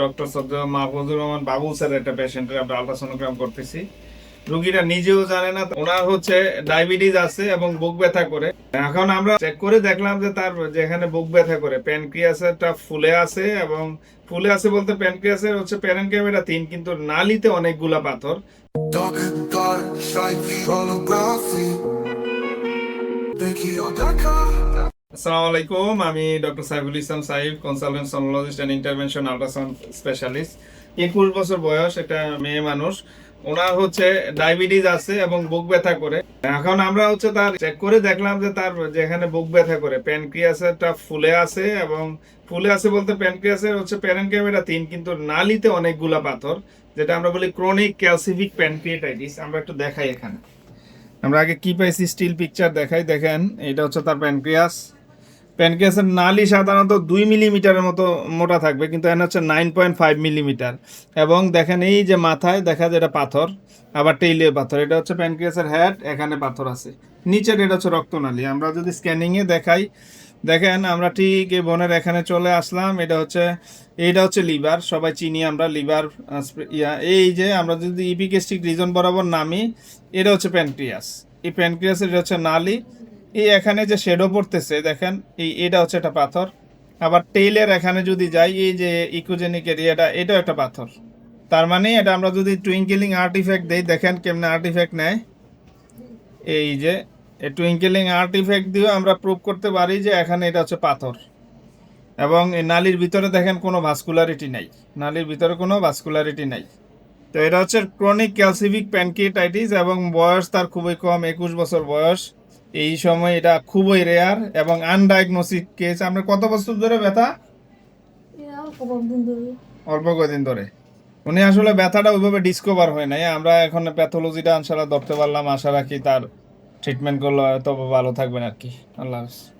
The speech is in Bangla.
ডক্টর সদ্য মাহফুজুর রহমান বাবু স্যার একটা পেশেন্টের আমরা আলট্রাসোনোগ্রাম করতেছি। রুগীরা নিজেও জানে না, ওনার হচ্ছে ডায়াবেটিস আছে এবং বুক ব্যথা করে। এখন আমরা চেক করে দেখলাম যে তার যেখানে বুক ব্যথা করে প্যানক্রিয়াসটা ফুলে আছে এবং ফুলে আছে বলতে প্যানক্রিয়াসের হচ্ছে প্যারেনকেমিটা তিন, কিন্তু নালিতে অনেকগুলা পাথর। Dark আসসালামু আলাইকুম, আমি doctor Saiful Islam Saif consultant sonologist and intervention ultrasound specialist একুশ বছর বয়স একটা মেয়ে মানুষ। ওনার হচ্ছে ডায়াবেটিস আছে এবং বুক ব্যথা করে। এখন আমরা হচ্ছে তার চেক করে দেখলাম যে তার যেখানে বুক ব্যথা করে প্যানক্রিয়াসটা ফুলে আছে এবং ফুলে আছে বলতে প্যানক্রিয়াসের হচ্ছে প্যারেনকেমিটা তিন, কিন্তু নালিতে অনেকগুলা পাথর, যেটা আমরা বলি ক্রনিক ক্যালসিফিক প্যানক্রিয়েটাইটিস আমরা একটু দেখাই এখানে। আমরা আগে কি পাইছি? স্টিল পিকচার দেখাই। দেখেন, এটা হচ্ছে তার প্যানক্রিয়াস প্যানক্রিয়াসের নালি সাধারণত দুই মিলিমিটারের মতো মোটা থাকবে, কিন্তু এখানে হচ্ছে নাইন পয়েন্ট ফাইভ মিলিমিটার। এবং দেখেন এই যে মাথায়, দেখা যায় এটা পাথর, আবার টেইলে পাথর। এটা হচ্ছে প্যানক্রিয়াসের হেড এখানে পাথর আছে। নিচের এটা হচ্ছে রক্তনালী। আমরা যদি স্ক্যানিংয়ে দেখাই, দেখেন আমরা ঠিক এই বনের এখানে চলে আসলাম। এটা হচ্ছে এইটা হচ্ছে লিভার। সবাই চিনি আমরা, লিভার ইয়া, এই যে আমরা যদি ইপিকেস্টিক রিজন বরাবর নামি, এটা হচ্ছে প্যানক্রিয়াস এই প্যানক্রিয়াসের এটা হচ্ছে নালি। এই এখানে যে শেডো পড়তেছে, দেখেন, এই, এটা হচ্ছে একটা পাথর। আবার টেইলের এখানে যদি যাই, এই যে ইকোজেনিক এরিয়াটা এটাও একটা পাথর। তার মানে এটা আমরা যদি টুইঙ্কেলিং আর্টিফ্যাক্ট দেই, দেখেন কেমনে আর্টিফ্যাক্ট নেয়। এই যে টুইঙ্কেলিং আর্টিফ্যাক্ট দিয়েও আমরা প্রুভ করতে পারি যে এখানে এটা হচ্ছে পাথর। এবং নালির ভিতরে দেখেন কোনো ভাস্কুলারিটি নাই। নালির ভিতরে কোনো ভাস্কুলারিটি নাই। তো এটা হচ্ছে ক্রনিক ক্যালসিফিক প্যানকিটাইটিস এবং বয়স তার খুবই কম, একুশ বছর বয়স। এই সময় এটা খুবই রেয়ার এবং আনডায়াগনোসিক কেস আমরা কত বছর ধরে ব্যথা? অল্প কদিন ধরে। উনি আসলে ব্যথাটা ওইভাবে ডিসকভার হয় নাই। আমরা এখন প্যাথোলজিটা আনসারা ধরতে পারলাম। আশা রাখি তার ট্রিটমেন্ট করলে হয়তো ভালো থাকবেন আর কি। আল্লাহ হাফিজ।